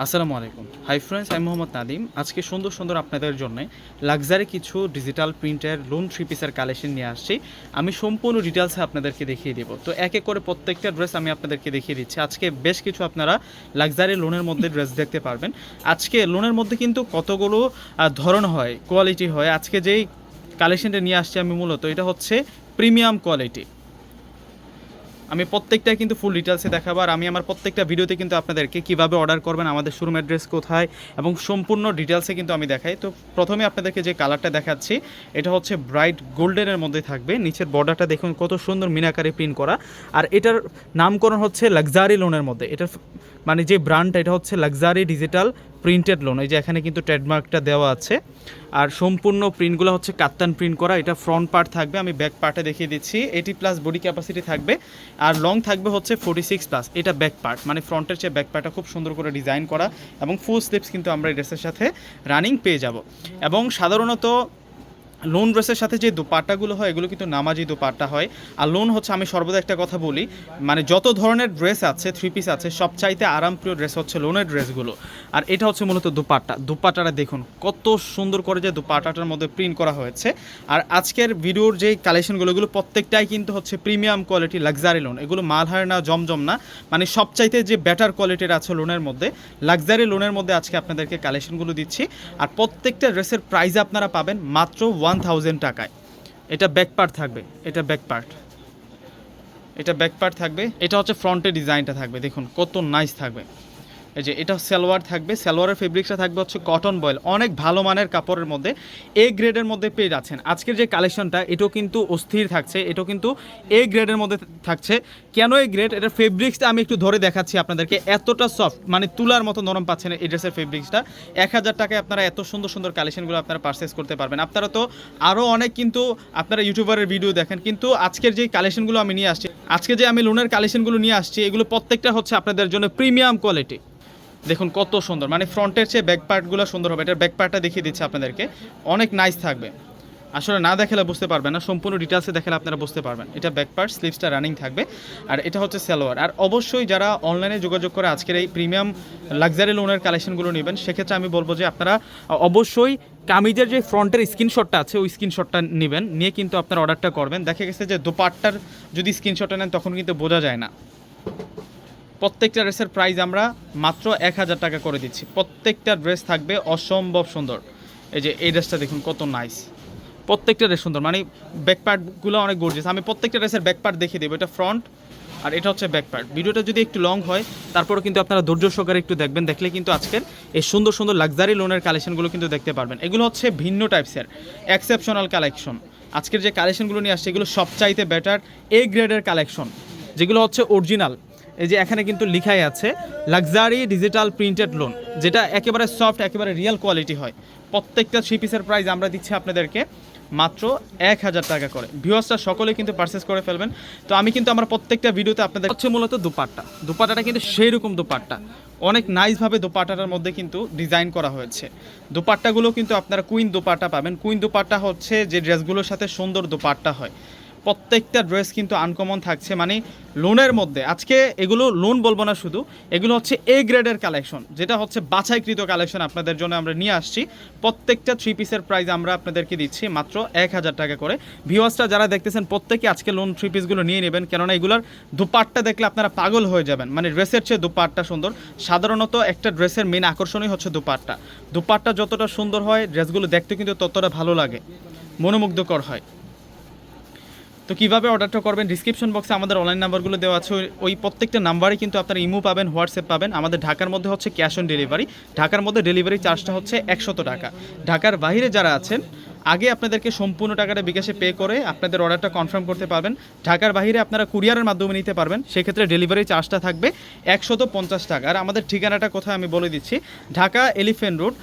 আসসালামু আলাইকুম। Hi friends আমি মোহাম্মদ নাদিম। আজকে সুন্দর সুন্দর আপনাদের জন্য লাক্সারি কিছু ডিজিটাল প্রিন্টের লোন থ্রি পিসের কালেকশন নিয়ে আসছি। আমি সম্পূর্ণ ডিটেলসে আপনাদেরকে দেখিয়ে দেবো। তো এক এক করে প্রত্যেকটা ড্রেস আমি আপনাদেরকে দেখিয়ে দিচ্ছি। আজকে বেশ কিছু আপনারা লাক্সারি লোনের মধ্যে ড্রেস দেখতে পারবেন। আজকে লোনের মধ্যে কিন্তু কতগুলো ধরন হয় কোয়ালিটি হয়। আজকে যেই কালেকশনটা নিয়ে আসছি আমি মূলত, এটা হচ্ছে প্রিমিয়াম কোয়ালিটি আমি প্রত্যেকটা কিন্তু ফুল ডিটেলসে দেখাবো আর আমি আমার প্রত্যেকটা ভিডিওতে কিন্তু আপনাদেরকে কীভাবে অর্ডার করবেন, আমাদের শোরুম অ্যাড্রেস কোথায় এবং সম্পূর্ণ ডিটেলসে কিন্তু আমি দেখাই। তো প্রথমে আপনাদেরকে যে কালারটা দেখাচ্ছি, এটা হচ্ছে ব্রাইট গোল্ডেনের মধ্যে থাকবে। নিচের বর্ডারটা দেখুন কত সুন্দর মিনাকারে প্রিন্ট করা। আর এটার নামকরণ হচ্ছে লাক্সারি লোনের মধ্যে। এটার মানে যে ব্র্যান্ডটা এটা হচ্ছে লাক্সারি ডিজিটাল প্রিন্টেড লোন এই যে এখানে কিন্তু ট্রেডমার্কটা দেওয়া আছে। আর সম্পূর্ণ প্রিন্টগুলো হচ্ছে কাত্তান প্রিন্ট করা, এটা ফ্রন্ট পার্ট থাকবে, আমি ব্যাক পার্টে দেখিয়ে দিচ্ছি। এইটি প্লাস বডি ক্যাপাসিটি থাকবে, আর লং থাকবে হচ্ছে ফোর্টি সিক্স প্লাস এটা ব্যাক পার্ট মানে ফ্রন্টের চেয়ে ব্যাক পার্টটা খুব সুন্দর করে ডিজাইন করা, এবং ফুল স্লিপস কিন্তু আমরা এই ড্রেসের সাথে রানিং পেয়ে যাব। এবং সাধারণত লোন ড্রেসের সাথে যে দোপাট্টাগুলো হয়, এগুলো কিন্তু নামাজি দোপাট্টা হয়। আর লোন হচ্ছে, আমি সর্বদা একটা কথা বলি মানে যত ধরনের ড্রেস আছে থ্রি পিস আছে, সবচাইতে আরামপ্রিয় ড্রেস হচ্ছে লোনের ড্রেসগুলো আর এটা হচ্ছে মূলত দোপাট্টা। দোপাট্টাটা দেখুন, কত সুন্দর করে যে দোপাট্টাটার মধ্যে প্রিন্ট করা হয়েছে। আর আজকের ভিডিওর যে কালেকশনগুলো এগুলো প্রত্যেকটাই কিন্তু হচ্ছে প্রিমিয়াম কোয়ালিটি লাক্সারি লোন এগুলো মাল মালহার না, জমজম না। মানে সবচাইতে যে বেটার কোয়ালিটির আছে লোনের মধ্যে লাক্সারি লোনের মধ্যে আজকে আপনাদেরকে কালেকশনগুলো দিচ্ছি। আর প্রত্যেকটা ড্রেসের প্রাইস আপনারা পাবেন মাত্র ওয়ান থাউজেন্ড টাকায়। এটা ব্যাক পার্ট থাকবে, এটা ব্যাক পার্ট এটা ব্যাক পার্ট থাকবে, এটা হচ্ছে ফ্রন্টের ডিজাইনটা থাকবে, দেখুন, কত নাইস থাকবে। এই যে, এটা সালোয়ার থাকবে। সালোয়ারের ফেব্রিক্সটা থাকবে হচ্ছে কটন বয়েল। অনেক ভালো মানের কাপড়ের মধ্যে এ গ্রেডের মধ্যে পেয়ে যাচ্ছেন। আজকের যে কালেকশনটা এটাও কিন্তু অস্থির থাকছে। এটাও কিন্তু এ গ্রেডের মধ্যে থাকছে। কেন এ গ্রেড এটার ফেব্রিক্সটা আমি একটু ধরে দেখাচ্ছি আপনাদেরকে। এতটা সফট মানে তুলার মতো নরম পাচ্ছেন এই ড্রেসের ফেব্রিক্সটা এক হাজার টাকায় আপনারা এত সুন্দর সুন্দর কালেকশনগুলো আপনারা পারচেস করতে পারবেন। আপনারা তো আরও অনেক কিন্তু আপনারা ইউটিউবারের ভিডিও দেখেন। কিন্তু আজকের যে কালেকশনগুলো আমি নিয়ে আসছি, আজকে যে আমি লোনের কালেকশনগুলো নিয়ে আসছি, এগুলো প্রত্যেকটা হচ্ছে আপনাদের জন্য প্রিমিয়াম কোয়ালিটি দেখুন, কত সুন্দর। মানে ফ্রন্টের চেয়ে ব্যাক পার্টগুলো সুন্দর হবে। এটার ব্যাক পার্টটা দেখিয়ে দিচ্ছে আপনাদেরকে। অনেক নাইস থাকবে। আসলে না দেখালে বুঝতে পারবেন না, সম্পূর্ণ ডিটেলসে দেখালে আপনারা বুঝতে পারবেন। এটা ব্যাক পার্ট স্লিপসটা রানিং থাকবে। আর এটা হচ্ছে সালোয়ার আর অবশ্যই যারা অনলাইনে যোগাযোগ করে আজকের এই প্রিমিয়াম লাক্সারি লোনের কালেকশনগুলো নেবেন, সেক্ষেত্রে আমি বলব যে আপনারা অবশ্যই কামিজের যে ফ্রন্টের স্ক্রিনশটটা আছে, ওই স্ক্রিনশটটা নেবেন। নিয়ে কিন্তু আপনারা অর্ডারটা করবেন। দেখা গেছে যে দোপাট্টার যদি স্ক্রিনশটটা নেন, তখন কিন্তু বোঝা যায় না। প্রত্যেকটা ড্রেসের প্রাইস আমরা মাত্র এক হাজার টাকা করে দিচ্ছি। প্রত্যেকটা ড্রেস থাকবে অসম্ভব সুন্দর। এই যে এই ড্রেসটা দেখুন, কত নাইস প্রত্যেকটা ড্রেস সুন্দর মানে ব্যাক পার্টগুলো অনেক গর্জিয়াস আমি প্রত্যেকটা ড্রেসের ব্যাক পার্ট দেখিয়ে দেবো, এটা ফ্রন্ট আর এটা হচ্ছে ব্যাক পার্ট ভিডিওটা যদি একটু লং হয়, তারপরেও কিন্তু আপনারা ধৈর্য সহকারে একটু দেখবেন, দেখলে কিন্তু আজকের এই সুন্দর সুন্দর লাক্সারি লোনের কালেকশনগুলো কিন্তু দেখতে পারবেন। এগুলো হচ্ছে ভিন্ন টাইপসের এক্সেপশনাল কালেকশন আজকের যে কালেকশনগুলো নিয়ে আসছে, এগুলো সবচাইতে বেটার এ গ্রেডের কালেকশন যেগুলো হচ্ছে অরিজিনাল এই যে এখানে কিন্তু লিখাই আছে লাক্সারি ডিজিটাল প্রিন্টেড লোন যেটা একেবারে সফট একেবারে রিয়েল কোয়ালিটি হয়। প্রত্যেকটা থ্রি পিসের প্রাইস আমরা দিচ্ছি আপনাদেরকে মাত্র এক হাজার টাকা করে। ভিউয়ার্সরা সকলে কিন্তু পারচেস করে ফেলবেন। তো আমি কিন্তু আমার প্রত্যেকটা ভিডিওতে আপনাদের হচ্ছে মূলত দুপাট্টা। দুপাট্টাটা কিন্তু সেই রকম দুপাট্টা। অনেক নাইসভাবে দোপাট্টাটার মধ্যে কিন্তু ডিজাইন করা হয়েছে। দোপাট্টাগুলো কিন্তু আপনারা কুইন দোপাট্টা পাবেন। কুইন দোপাট্টা হচ্ছে যে ড্রেসগুলোর সাথে সুন্দর দোপাট্টা হয়। প্রত্যেকটা ড্রেস কিন্তু আনকমন থাকছে মানে লোনের মধ্যে। আজকে এগুলো লোন বলব না শুধু, এগুলো হচ্ছে এ গ্রেডের কালেকশন যেটা হচ্ছে বাছাইকৃত কালেকশন আপনাদের জন্য আমরা নিয়ে আসছি। প্রত্যেকটা থ্রি পিসের প্রাইস আমরা আপনাদেরকে দিচ্ছি মাত্র এক হাজার টাকা করে। ভিওয়ার্সটা যারা দেখতেছেন, প্রত্যেকে আজকে লোন থ্রি পিসগুলো নিয়ে নেবেন, কেননা এগুলোর দুপাট্টা দেখলে আপনারা পাগল হয়ে যাবেন। মানে ড্রেসের চেয়ে দুপাট্টা সুন্দর। সাধারণত একটা ড্রেসের মেন আকর্ষণই হচ্ছে দুপাট্টা। দুপাট্টা যতটা সুন্দর হয়, ড্রেসগুলো দেখতে কিন্তু ততটা ভালো লাগে। মনোমুগ্ধকর হয়। তো কীভাবে অর্ডারটা করবেন? ডিসক্রিপশন বক্সে আমাদের অনলাইন নাম্বারগুলো দেওয়া আছে। ওই- প্রত্যেকটা নাম্বারে কিন্তু আপনারা ইমো পাবেন, হোয়াটসঅ্যাপ পাবেন। আমাদের ঢাকার মধ্যে হচ্ছে ক্যাশ অন ডেলিভারি ঢাকার মধ্যে ডেলিভারি চার্জটা হচ্ছে একশত টাকা। ঢাকার বাইরে যারা আছেন, আগে আপনাদেরকে সম্পূর্ণ টাকাটা বিকাশে পে করে আপনাদের অর্ডারটা কনফার্ম করতে পারবেন। ঢাকার বাইরে আপনারা কুরিয়ারের মাধ্যমে নিতে পারবেন। সেক্ষেত্রে ডেলিভারি চার্জটা থাকবে একশত পঞ্চাশ টাকা। আর আমাদের ঠিকানাটা কোথায় আমি বলে দিচ্ছি। ঢাকা এলিফেন্ট রোড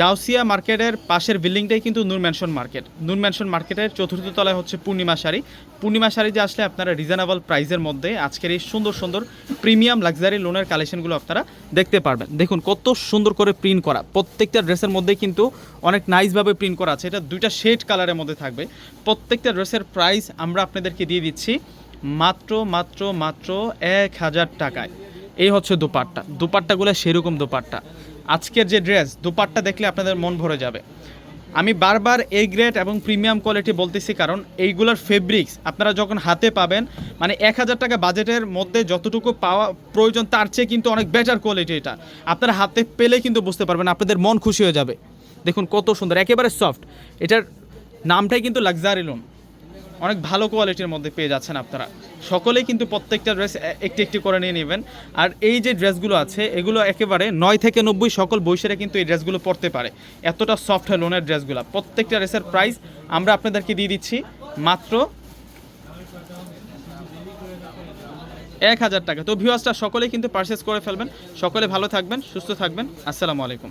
গাউসিয়া মার্কেটের পাশের বিল্ডিংটাই কিন্তু Noor mansion market. Noor mansion মার্কেটের চতুর্থ তলায় হচ্ছে পূর্ণিমা শাড়ি। পূর্ণিমা শাড়িতে আসলে আপনারা রিজনেবল প্রাইসের মধ্যে আজকের এই সুন্দর সুন্দর প্রিমিয়াম লাক্সারি লোনের কালেকশনগুলো আপনারা দেখতে পারবেন। দেখুন কত সুন্দর করে প্রিন্ট করা। প্রত্যেকটা ড্রেসের মধ্যে কিন্তু অনেক নাইসভাবে প্রিন্ট করা আছে। এটা দুইটা শেড কালারের মধ্যে থাকবে। প্রত্যেকটা ড্রেসের প্রাইস আমরা আপনাদেরকে দিয়ে দিচ্ছি মাত্র মাত্র মাত্র এক হাজার টাকায়। এই হচ্ছে দুপাট্টা। দুপাট্টাগুলো সেরকম দুপাট্টা। আজকের যে ড্রেস দুপাট্টা দেখলে আপনাদের মন ভরে যাবে। আমি বারবার এ গ্রেড এবং প্রিমিয়াম কোয়ালিটি বলতেছি কারণ এইগুলোর ফেব্রিক্স আপনারা যখন হাতে পাবেন মানে এক হাজার টাকা বাজেটের মধ্যে যতটুকু পাওয়া প্রয়োজন, তার চেয়ে কিন্তু অনেক বেটার কোয়ালিটি এটা। আপনারা হাতে পেলে কিন্তু বুঝতে পারবেন, আপনাদের মন খুশি হয়ে যাবে। দেখুন কত সুন্দর, একেবারে সফট এটার নামটাই কিন্তু লাক্সারি লোন অনেক ভালো কোয়ালিটির মধ্যে পেয়ে যাচ্ছেন আপনারা। সকলেই কিন্তু প্রত্যেকটা ড্রেস একটি একটি করে নিয়ে নেবেন। আর এই যে ড্রেসগুলো আছে, এগুলো একেবারে নয় থেকে নব্বই সকল বৈশারে কিন্তু এই ড্রেসগুলো পরতে পারে। এতটা সফট হয় লোনের ড্রেসগুলো প্রত্যেকটা ড্রেসের প্রাইস আমরা আপনাদেরকে দিয়ে দিচ্ছি মাত্র এক হাজার টাকা। তো ভিউয়ার্সটা সকলেই কিন্তু পারচেস করে ফেলবেন। সকলে ভালো থাকবেন, সুস্থ থাকবেন। আসসালামু আলাইকুম।